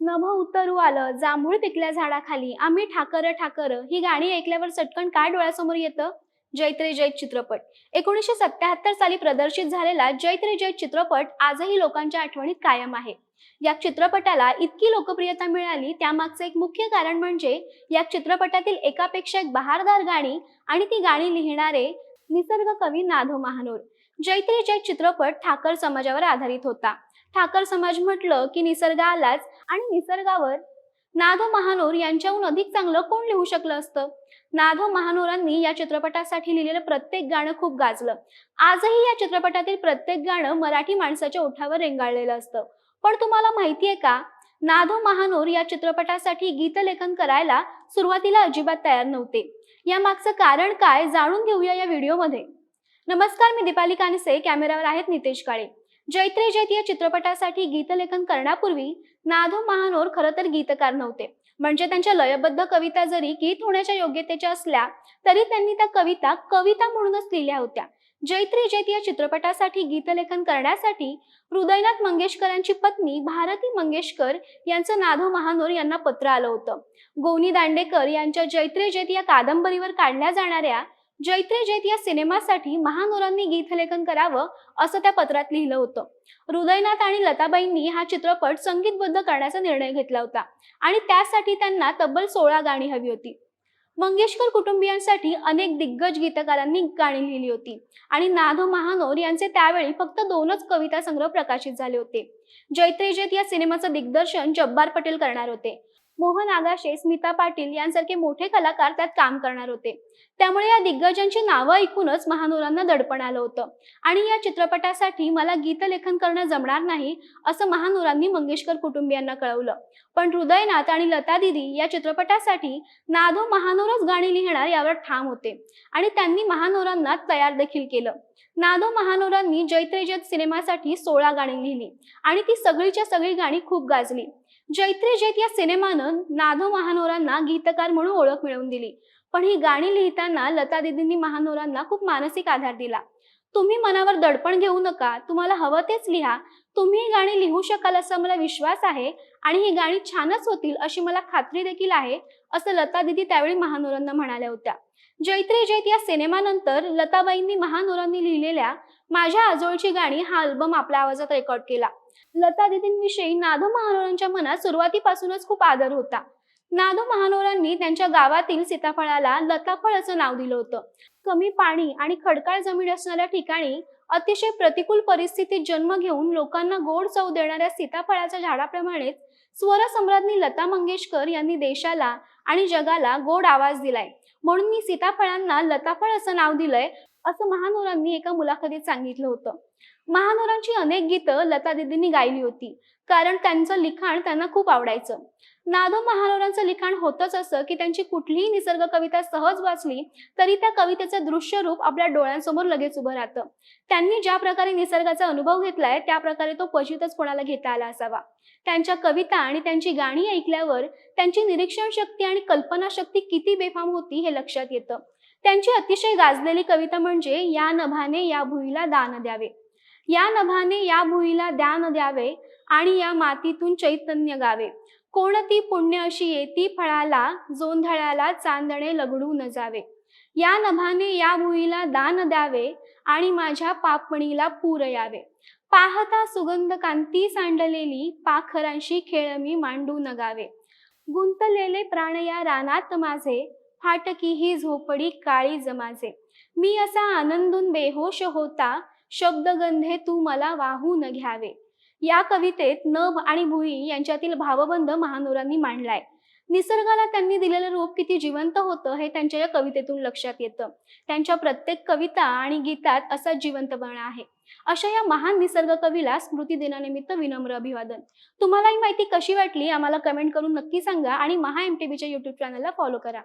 नभ उतरू आलं. जांभूळ पिकल्या झाडाखाली. आम्ही ठाकर ठाकर. ही गाणी ऐकल्यावर चटकन काय डोळ्यासमोर येतं? जैत्रे जैत चित्रपट. एकोणीसशे सत्याहत्तर साली प्रदर्शित झालेला जैत्रे जैत चित्रपट आजही लोकांच्या आठवणीत कायम आहे. या चित्रपटाला इतकी लोकप्रियता मिळाली त्यामागचं एक मुख्य कारण म्हणजे या चित्रपटातील एकापेक्षा एक बहारदार गाणी आणि ती गाणी लिहिणारे निसर्ग कवी नाधो महानोर. जैत्रे जैत चित्रपट ठाकर समाजावर आधारित होता. ठाकर समाज म्हटलं की निसर्ग आलाच आणि निसर्गावर? नाधो महानोर यांच्याहून अधिक चांगलं कोण लिहू शकलं असतं? नाधो महानोरांनी या चित्रपटासाठी लिहिलेलं प्रत्येक गाणं खूप गाजलं. आजही या चित्रपटातील प्रत्येक गाणं मराठी माणसाच्या ओठावर रेंगाळलेलं असतं. पण तुम्हाला माहितीये का? नाधो महानोर या चित्रपटासाठी गीतलेखन करायला सुरुवातीला अजिबात तयार नव्हते. या मागचं कारण काय जाणून घेऊया या व्हिडिओमध्ये. नमस्कार मी दीपाली कानसे. कॅमेरावर आहेत नितेश काळे. जैत्रे जैत या चित्रपटासाठी गीतलेखन करण्यापूर्वी नाधो महानोर खरं तर गीतकार नव्हते. म्हणजे त्यांच्या लयबद्ध कविता जरी गीत होण्याच्या योग्यतेच्या असल्या तरी त्यांनी त्या कविता कविता म्हणूनच लिहिल्या होत्या. जैत्रे जैत या चित्रपटासाठी गीतलेखन करण्यासाठी हृदयनाथ मंगेशकरांची पत्नी भारती मंगेशकर यांचं नाधो महानोर यांना पत्र आलं होतं. गोनी दांडेकर यांच्या जैत्रे जैत या कादंबरीवर काढल्या जाणाऱ्या जैत्रे जैत या सिनेमासाठी महानोरांनी गीतलेखन करावं असं त्या पत्रात लिहिलं होतं. हृदयनाथ आणि लताबाईंनी हा चित्रपट संगीतबद्ध करण्याचा निर्णय घेतला होता आणि त्यासाठी त्यांना तब्बल सोळा गाणी हवी होती. मंगेशकर कुटुंबियांसाठी अनेक दिग्गज गीतकारांनी गाणी लिहिली होती आणि नाधो महानोर यांचे त्यावेळी फक्त दोनच कविता संग्रह प्रकाशित झाले होते. जैत्रेजेत या सिनेमाचं दिग्दर्शन जब्बार पटेल करणार होते. मोहन आगाशे स्मिता पाटील यांसारखे मोठे कलाकार त्यात काम करणार होते. त्यामुळे या दिग्गजांची नावं ऐकूनच महानोरांना दडपण आलं होतं. आणि या चित्रपटासाठी मला गीतलेखन करणं जमणार नाही असं महानोरांनी मंगेशकर कुटुंबियांना कळवलं. पण हृदयनाथ आणि लता दिदी या चित्रपटासाठी नादो महानोरच गाणी लिहिणार यावर ठाम होते. आणि त्यांनी महानोरांना तयार देखील केलं. नादो महानोरांनी जैत्रेजत सिनेमासाठी सोळा गाणी लिहिली. आणि ती सगळीच्या सगळी गाणी खूप गाजली. जैत्रे जैत या सिनेमानं नाधो महानोरांना गीतकार म्हणून ओळख मिळवून दिली. पण ही गाणी लिहिताना लता दिदींनी महानोरांना खूप मानसिक आधार दिला. तुम्ही मनावर दडपण घेऊ नका तुम्हाला हवं तेच लिहा. तुम्ही ही गाणी लिहू शकाल असा मला विश्वास आहे आणि ही गाणी छानच होतील अशी मला खात्री देखील आहे असं लता दिदी त्यावेळी महानोरांना म्हणाल्या होत्या. जैत्रे जैत या सिनेमानंतर लताबाईंनी महानोरांनी लिहिलेल्या माझ्या आजोळची गाणी हा अल्बम आपल्या आवाजात रेकॉर्ड केला. लता दिदींविषयी नादो महानोरांच्या मनात सुरुवातीपासूनच खूप आदर होता. नादो महानोरांनी त्यांच्या गावातील सीताफळाला लताफळ असं नाव दिलं होतं. कमी पाणी आणि खडकाळ जमीन असणाऱ्या ठिकाणी अतिशय प्रतिकूल परिस्थितीत जन्म घेऊन लोकांना गोड चव देणाऱ्या सीताफळाच्या झाडाप्रमाणेच स्वरसम्राज्ञी लता मंगेशकर यांनी देशाला आणि जगाला गोड आवाज दिलाय. म्हणून मी सीताफळांना लताफळ असं नाव दिलंय असं महानोरांनी एका मुलाखतीत सांगितलं होतं. महानोरांची अनेक गीतं लता दिदींनी गायली होती. कारण त्यांचं लिखाण त्यांना खूप आवडायचं. नादो महानोरांचं लिखाण होतच असं की त्यांची कुठलीही निसर्ग कविता सहज वाचली तरी त्या कवितेचं दृश्य रूप आपल्या डोळ्यांसमोर लगेच उभं राहतं. त्यांनी ज्या प्रकारे निसर्गाचा अनुभव घेतलाय त्या प्रकारे तो क्वचितच कोणाला घेता आला असावा. त्यांच्या कविता आणि त्यांची गाणी ऐकल्यावर त्यांची निरीक्षण शक्ती आणि कल्पना शक्ती किती बेफाम होती हे लक्षात येतं. त्यांची अतिशय गाजलेली कविता म्हणजे या नभाने या भुईला दान द्यावे. या नभाने या भुईला दान द्यावे आणि या मातीतून चैतन्य गावे. कोणती पुण्य अशी येती फळाला जोंधळ्याला चांदणे लगडू न जावे. या नभाने या भुईला दान द्यावे आणि माझ्या पापणीला पूर यावे. पाहता सुगंध कांती सांडलेली पाखरांशी खेळ मी मांडू नगावे गुंतलेले प्राण या रानात माझे फाटकी ही झोपडी काळी जमाजे. मी असा आनंदून बेहोश होता शब्दगंधे तू मला वाहून घ्यावे. या कवितेत नभ आणि भुई यांच्यातील भावबंध महानोरांनी मांडलाय. निसर्गाला त्यांनी दिलेलं रूप किती जिवंत होतं हे त्यांच्या या कवितेतून लक्षात येतं. त्यांच्या प्रत्येक कविता आणि गीतात असा जिवंतपणा आहे. अशा या महान निसर्ग कवीला स्मृती दिनानिमित्त विनम्र अभिवादन. तुम्हाला ही माहिती कशी वाटली आम्हाला कमेंट करून नक्की सांगा आणि महा एम टी व्हीच्या युट्यूब चॅनलला फॉलो करा.